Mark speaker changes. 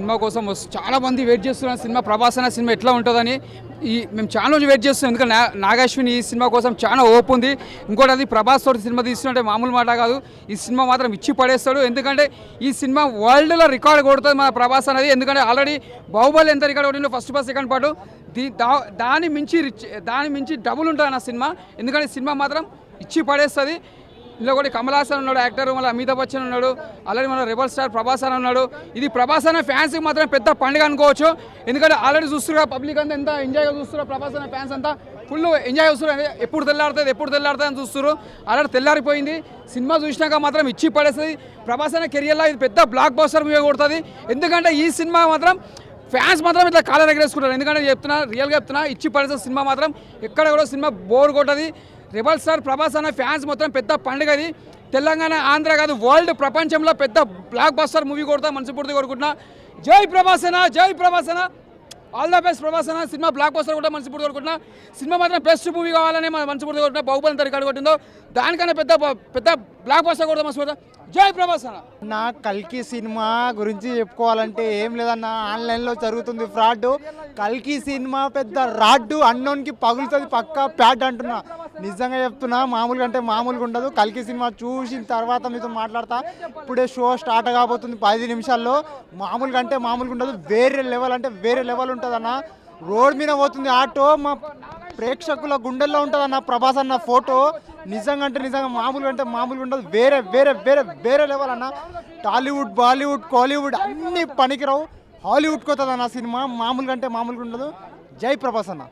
Speaker 1: Cinema కోసం చాలామంది చాలా మంది వెయిట్ చేస్తున్నారు. సినిమా ప్రభాస్ అనే సినిమా ఎట్లా ఉంటుందని ఈ మేము చాలా రోజు వెయిట్ చేస్తున్నాం. ఎందుకంటే నా- నాగాశ్విని ఈ సినిమా కోసం చాలా ఓప్ ఉంది. ఇంకోటి అది ప్రభాస్ తోటి సినిమా తీస్తుంటే మామూలు మాట కాదు. ఈ సినిమా మాత్రం ఇచ్చి పడేస్తాడు. ఎందుకంటే ఈ సినిమా వరల్డ్లో రికార్డ్ కొడుతుంది మన ప్రభాస్ అనేది. ఎందుకంటే ఆల్రెడీ బాహుబలి ఎంత రికార్డు కొట్టిందో ఫస్ట్ పార్ట్ సెకండ్ పార్ట్ దీ దా- దాని మించి రిచ్ దాని మించి డబుల్ ఉంటుంది నా సినిమా. ఎందుకంటే సినిమా మాత్రం ఇచ్చి పడేస్తుంది. ఇందులో కూడా కమలాసన్ ఉన్నాడు యాక్టర్ మళ్ళీ అమితాబ్ బచ్చన్ ఉన్నాడు అలాగే మన రెబల్ స్టార్ ప్రభాస్ అని ఉన్నాడు. ఇది ప్రభాస్ అనే ఫ్యాన్స్కి మాత్రం పెద్ద పండుగ అనుకోవచ్చు. ఎందుకంటే ఆల్రెడీ చూస్తున్నారు పబ్లిక్ అంతా ఎంత ఎంజాయ్గా చూస్తున్నారు ప్రభాస్ అనే ఫ్యాన్స్ అంతా. ఫుల్ ఎంజాయ్ చేస్తున్నారు ఎప్పుడు తెల్లారుతుంది ఎప్పుడు తెల్లాడుతుంది అని చూస్తున్నారు అలా తెల్లారిపోయింది. సినిమా చూసినాక మాత్రం ఇచ్చి పడేస్తుంది. ప్రభాస్ అనే కెరియర్లో ఇది పెద్ద బ్లాక్ బస్టర్ మూవీ కొడుతుంది. ఎందుకంటే ఈ సినిమా మాత్రం ఫ్యాన్స్ మాత్రం ఇట్లా కాలేజ్ దగ్గర వేసుకుంటారు. ఎందుకంటే చెప్తున్నా రియల్గా చెప్తున్నా ఇచ్చి పడేసే సినిమా మాత్రం ఎక్కడ కూడా సినిమా బోర్ కొట్టది. రెబల్ స్టార్ ప్రభాస్ అన్న ఫ్యాన్స్ మొత్తం పెద్ద పండుగ అది తెలంగాణ ఆంధ్ర కాదు వరల్డ్ ప్రపంచంలో పెద్ద బ్లాక్ బస్టర్ మూవీ కొడతా మనసుపూర్తి కోరుకుంటున్నా. జై ప్రభాసన జై ప్రభాసన. ఆల్ ద బెస్ట్ ప్రభాసన. సినిమా బ్లాక్ బస్టర్ కూడా మనసుపూర్తి కోరుకుంటున్నా. సినిమా మాత్రం బెస్ట్ మూవీ కావాలని మన మనసుపూర్తి కోరుకుంటున్నా. బాహుబలి ఎంత రికార్డు కొట్టిందో. దానికన్నా పెద్ద పెద్ద బ్లాక్ బస్టర్ కూడా మనసుపూర్తి జై ప్రభాసన.
Speaker 2: నా కల్కి సినిమా గురించి చెప్పుకోవాలంటే ఏం లేదన్న ఆన్లైన్లో జరుగుతుంది ఫ్రాడ్. కల్కి సినిమా పెద్ద రాడ్డు అన్నోన్కి పగులుతుంది పక్కా ప్యాడ్ అంటున్నా. నిజంగా చెప్తున్నా మామూలుగా అంటే మామూలుగా ఉండదు. కల్కి సినిమా చూసిన తర్వాత మీతో మాట్లాడతా. ఇప్పుడే షో స్టార్ట్ కాబోతుంది పది నిమిషాల్లో. మామూలుగా అంటే మామూలుగా ఉండదు. వేరే లెవెల్ అంటే వేరే లెవెల్ ఉంటుందన్న. రోడ్ మీద పోతుంది ఆటో. మా ప్రేక్షకుల గుండెల్లో ఉంటుంది అన్న ప్రభాస్ అన్న ఫోటో. నిజంగా అంటే నిజంగా మామూలుగా అంటే మామూలుగా ఉండదు. వేరే వేరే వేరే వేరే లెవెల్ అన్న. టాలీవుడ్ బాలీవుడ్ కాలీవుడ్ అన్నీ పనికిరావు. హాలీవుడ్కి వస్తుంది అన్న సినిమా. మామూలుగా అంటే మామూలుగా ఉండదు. జై ప్రభాస్ అన్న.